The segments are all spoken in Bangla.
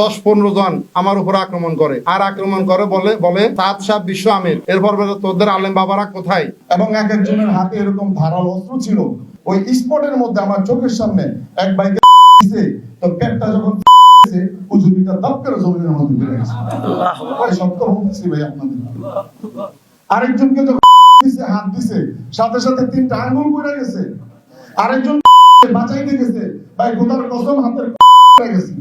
দশ পনেরো জন আমার উপর আক্রমণ করে। আর আক্রমণ করে বলে বলে সাত সাত বিশ্ব আমির। এরপর বলে, তোদের আলেম বাবারা কোথায়? এবং এক একজনের হাতে এরকম ধারালো অস্ত্র ছিল। ওই স্পটের মধ্যে আমার চোখের সামনে এক বাইকে তো পেটটা যখন আরেকজনকে যখন হাত দিছে, সাথে সাথে তিনটা আঙ্গুল পড়ে গেছে। আরেকজন বাঁচাইতে গেছে। ভাই খোদার কসম হাতের গেছে।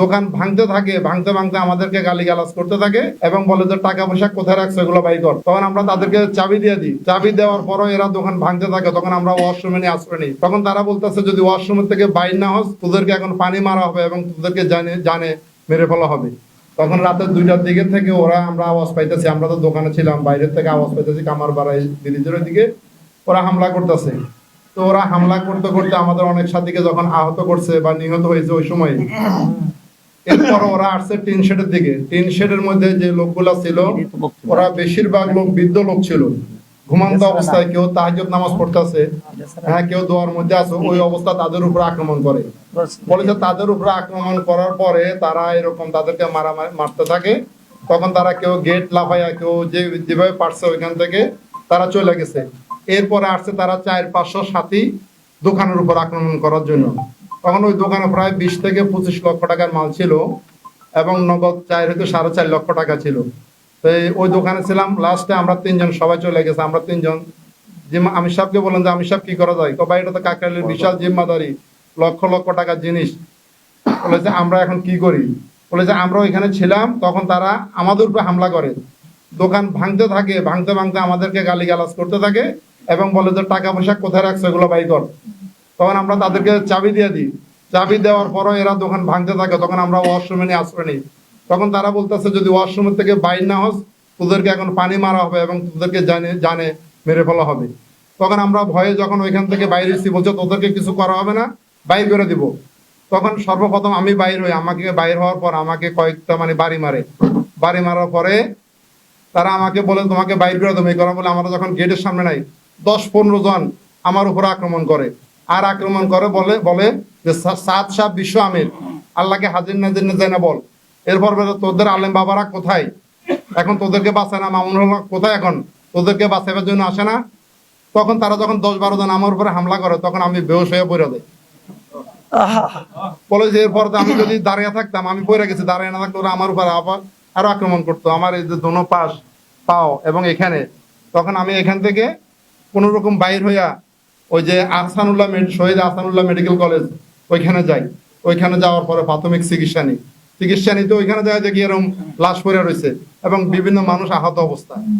দোকান ভাঙতে থাকে, ভাঙতে ভাঙতে আমাদেরকে গালি করতে থাকে এবং বলে যে টাকা পয়সা কোথায় রাখছো এগুলো বাই কর। তখন আমরা তাদেরকে চাবি দিয়ে দিই। চাবি দেওয়ার পরও এরা দোকান ভাঙতে থাকে, তখন আমরা ওয়াশরুমে নিয়ে আশ্রয় নিই। তখন তারা বলতেছে, যদি ওয়াশরুমের থেকে বাইর না হস, তোদেরকে এখন পানি মারা হবে এবং তোদেরকে জানে জানে, মেরে ফেলা হবে। তখন রাতে দুইটার দিকে থেকে ওরা আমরা আওয়াজ পাইতেছি, আমরা তো দোকানে ছিলাম, বাইরের থেকে আওয়াজ পাইতেছি, কামার বাড়াই ব্রিজের দিকে ওরা হামলা করতেছে। তো ওরা হামলা করতে করতে আমাদের অনেক সাথীকে যখন আহত করছে বা নিহত হয়েছে ওই সময় এরপর ওরা আসছে টিন শেডের দিকে। টিন শেডের মধ্যে যে লোকগুলা ছিল, ওরা বেশিরভাগ লোক বৃদ্ধ লোক ছিল। ঘুমান্ত অবস্থায় কেউ তাহাজ্জুদ নামাজ পড়তেছে হ্যাঁ কেউ দোয়ার মধ্যে আছে, ওই অবস্থা তাদের উপর আক্রমণ করে। বলেছে তাদের উপর আক্রমণ করার পরে তারা এরকম তাদেরকে মারা মারতে থাকে। তখন তারা কেউ গেট লাফাইয়া, কেউ যে যেভাবে পারছে ওইখান থেকে তারা চলে গেছে। এরপরে আসছে তারা চার, পাঁচশো সাথী দোকানের উপর আক্রমণ করার জন্য। তখন ওই দোকানে প্রায় বিশ থেকে পঁচিশ লক্ষ টাকার মাল ছিল এবং নগদ চার হয়তো সাড়ে চার লক্ষ টাকা ছিল। তো ওই দোকানে ছিলাম। লাস্টে আমরা তিনজন সবাই চলে গেছে। আমরা তিনজন জিম্মা আমি সাহেবকে বললাম যে আমি সাহেব, কি করা যায়? ভাই এটা তো কাকরাইলের বিশাল জিম্মাদারি। লক্ষ লক্ষ টাকার জিনিস। বলে যে, আমরা এখন কি করি? বলে যে আমরা ওইখানে ছিলাম। তখন তারা আমাদের উপরে হামলা করে। দোকান ভাঙতে থাকে। ভাঙতে ভাঙতে আমাদেরকে গালি করতে থাকে এবং বলে যে, টাকা পয়সা কোথায় রাখছো? এগুলো বাই কর। তখন আমরা তাদেরকে চাবি দিয়ে দিই। চাবি দেওয়ার পরও এরা দোকান ভাঙতে থাকে, তখন আমরা ওয়াশরুমে নিয়ে আশ্রয় নিই। তখন তারা বলতেছে, যদি ওয়াশরুমের থেকে বাইর না হস, তোদেরকে এখন পানি মারা হবে এবং তোদেরকে জানে জানে, মেরে ফেলা হবে। তখন আমরা ভয়ে যখন ওইখান থেকে বাইরে এসেছি বলছে, তোদেরকে কিছু করা হবে না, বাইর করে দিব। তখন সর্বপ্রথম আমি বাইর হই। আমাকে বাইর হওয়ার পর আমাকে কয়েকটা মানে বাড়ি মারে। বাড়ি মারার পরে তারা আমাকে বলে, তোমাকে বাইর করে দেবো এই করা বলে আমরা যখন গেটের সামনে নাই, দশ পনেরো জন আমার উপর আক্রমণ করে। আর আক্রমণ করে বলে বলে যে সাত সাত বিশ্ব আমির। আল্লাহকে হাজির নাজির না বল। এরপর বলে তোদের আলেম বাবারা কোথায়? এখন তোদেরকে বাঁচায় না মামুন কোথায় এখন? তোদেরকে বাঁচাবার জন্য আসে না? তখন তারা যখন দশ বারো জন আমার উপরে হামলা করে তখন আমি বেহস হয়ে পড়ে দেয় বলে যে এরপর আমি যদি দাঁড়িয়ে থাকতাম আমি পড়ে গেছি দাঁড়িয়ে না থাকলে ওরা আমার উপর আবার আরও আক্রমণ করতো। আমার এই যে দোনো পাশ পাও এবং এখানে। তখন আমি এখান থেকে কোন রকম বাইর হইয়া ওই যে আহসানুল্লাহ শহীদ আহসানুল্লাহ মেডিকেল কলেজ, ওইখানে যাই। ওইখানে যাওয়ার পরে প্রাথমিক চিকিৎসা নিই। চিকিৎসা নিতে ওইখানে যায় দেখি এরকম লাশ পড়ে রয়েছে এবং বিভিন্ন মানুষ আহত অবস্থায়।